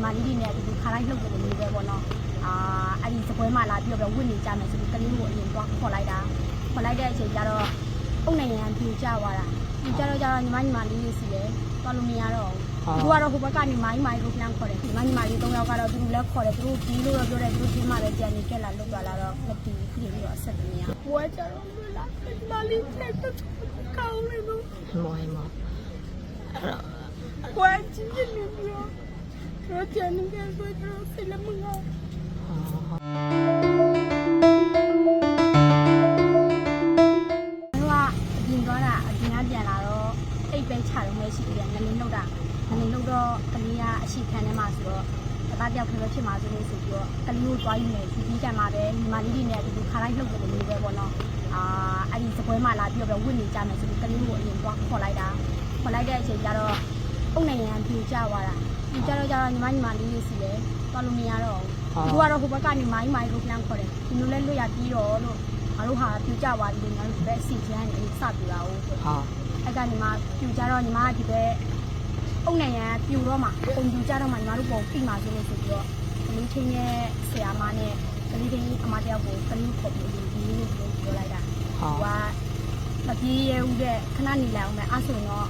ညီမလေးတွေနဲ့အတူတူခါတိုင်းလှုပ်တယ်လို့ပဲပေါ့နော်အာအဲ့ဒီစပွဲမှာလာပြီးတော့ဝင့်နေကြမယ်ဆိုပြီးကလေးကိုအရင်သွားခေါ်လိုက်တာခေါ်လိုက်တဲ့အချိန်ကျတော့အုတ်နိုင်ငံပြူကျသွားတာပြူကျတော့ကျတော့ညီမညီမလေးတွေစီတယ်သွားလို့မရတော့ဘူးသူကတော့ဟိုဘက်ကနေမိုင်းမိုင်းကိုပြန်ခေါ်တယ်ညီမညီမလေး၃ယောက်ကတော့သူတို့လည်းခေါ်တယ်သူတို့ဒီလိုတော့ပြောတယ်သူတို့ဒီမှာပဲကြံနေကြက်လာလှုပ်သွားလာတော့မတီးဖြစ်ပြီးတော့အဆက်မရဘွားကျတော့မလားညီမလေးချက်တော့ကောင်းလေလို့မော်မော်အဲ့တော့ကွာချင်းချင်းနေပြီးတော့ တော့ကြံနေကြဆိုတော့ဆလမငါတို့ကအပြင်သွားတာအပြင်ကပြန်လာတော့အိတ်ပဲခြာတော့မဲရှိတယ်ငလင်းနှုတ်တာငလင်းနှုတ်တော့ကလေးကအရှိခံထဲမှာဆိုတော့တပတ်ပြောက်ခဲပဲဖြစ်မှာဆိုလို့ဆိုပြီးတော့ကလေးကိုတွားယူမယ်ဒီပြီးကြမှာပဲညီမလေးတွေနဲ့အတူတူခါတိုင်းလှုပ်တယ်လို့ပဲပေါ့နော်အာအဲ့ဒီစပွဲမှာလာပြီးတော့ဝင့်နေကြမယ်ဆိုပြီးကလေးကိုအရင်တွားခေါ်လိုက်တာခေါ်လိုက်တဲ့အချိန်ကျတော့ အုတ်နိုင်ငံပြူကျသွားတာပြူကျတော့ကျတော့ညီမညီမလေးတွေစီတယ်သွားလို့မရတော့ဘူးသူကတော့ဟိုဘက်ကနေမိုင်းမိုင်းကိုပြန်ခေါ်တယ်ဒီလိုလဲလွတ်ရပြီးတော့လို့ငါတို့ဟာပြူကျသွားပြီငါတို့ဘက်အစီချမ်းနေစပြလာဦးဆိုဟာအဲ့ကနေမှပြူကြတော့ညီမကဒီဘက်အုံနိုင်ရန်ပြူတော့မှပုံပြူကြတော့မှညီမတို့ပုံပြီးမှဆိုလို့ဆိုပြီးတော့ကလေးချင်းရဲ့ဆရာမနဲ့ကလေးချင်းအမတယောက်ကိုကလေးခေါ်ပြီးဒီလိုပြောလိုက်တာဟာဟိုကမပြေးရဦးတဲ့ခဏနေလိုက်အောင်မယ်အဲ့ဆိုရင်တော့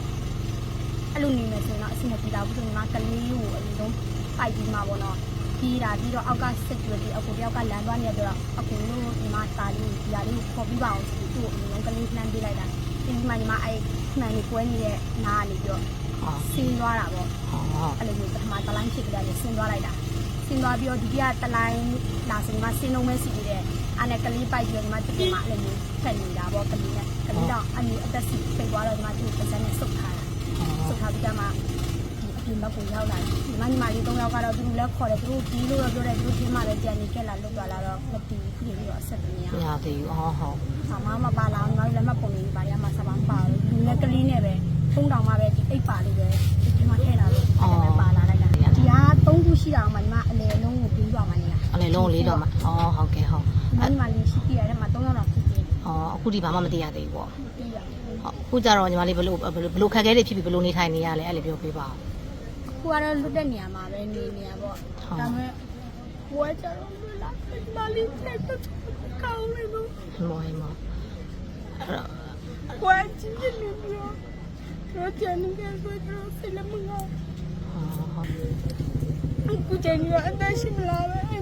အဲ့လိုနေမယ်ဆိုရင်တော့အဆင်မပြေတော့ဘူးဆိုညီမကလေးကိုအရင်ဆုံးပိုက်ပြီးမှပေါ့နော်ပြီးတာပြီးတော့အောက်ကစစ်ကြွယ်ပြီးအကူတယောက်ကလမ်းသွားနေတော့အကူလို့ညီမတာလေးဒီဟာလေးကိုခေါ်ပြီးပါအောင်ဆိုပြီးသူ့ကိုအရင်ဆုံးကလေးလှမ်းပေးလိုက်တာဒီမှာညီမအဲ့မှန်လေးကွဲနေတဲ့နားကနေပြီးတော့ဟာဆင်းသွားတာပေါ့ဟာအဲ့လိုမျိုးပထမတလိုင်းဖြစ်ကြတယ်ဆင်းသွားလိုက်တာဆင်းသွားပြီးတော့ဒုတိယတလိုင်းလာစင်မှာဆင်းလုံးမဲစီပြီးတဲ့အဲ့နဲ့ကလေးပိုက်ပြီးတော့ညီမတကယ်မှအဲ့လိုမျိုးဖက်နေတာပေါ့ကလေးနဲ့ကလေးတော့အမျိုးအသက်စီပိတ်သွားတော့ညီမသူ့ပစံနဲ့ဆုတ်ထားတာ ဆုတ်ထားပြီးတော့မှဒီအပြင်ဘက်ကိုရောက်လာတယ်ညီမညီမလေး၃ယောက်ကတော့သူတို့လည်းခေါ်တယ်သူတို့ဒီလိုတော့ပြောတယ်သူတို့ဒီမှာလည်းကြံနေကြက်လာလွတ်သွားလာတော့မတီးဖြစ်ပြီးတော့အဆက်မရမရသေးဘူးဟောဟောဆာမမပါလာညီမတို့လည်းမပုံနေပါရမှာစပန်းပါလို့လူနဲ့ကလေးနဲ့ပဲဖုံးတောင်မှပဲဒီအိတ်ပါလေးပဲဒီမှာထည့်လာလို့အဲ့ဒါပဲပါလာလိုက်တာဒီဟာ၃ခုရှိတာမှညီမအလေလုံးကိုပြီးသွားမှနေတာအဲ့လေလုံးလေးတော့မှာဟောဟုတ်ကဲ့ဟောညီမလေးရှိပြရတယ်မှာ၃ယောက်တော့ဖြစ်နေတယ်ဟောအခုဒီဘာမှမသိရသေးဘူးပေါ့ပြီးရဟောအ ခုကြတော့ညီမလေးဘလို့ဘလို့ခက်ခဲတွေဖြစ်ပြီးဘလို့နေထိုင်နေရလဲအဲ့လေပြောပြပါခုကတော့လွတ်တဲ့နေရာမှာပဲနေနေရပေါ့ဒါပေမဲ့ဝဲကြတော့မလားညီမလေးချက်တော့ကောင်းလေလို့မော်မော်အဲ့တော့ဝဲချင်းချင်းနေပြီးတော့တော့ကြံနေကြဆိုတော့ဆလမငါဟောဟောအခုချိန်ကြီးကအသက်ရှင်လာပဲ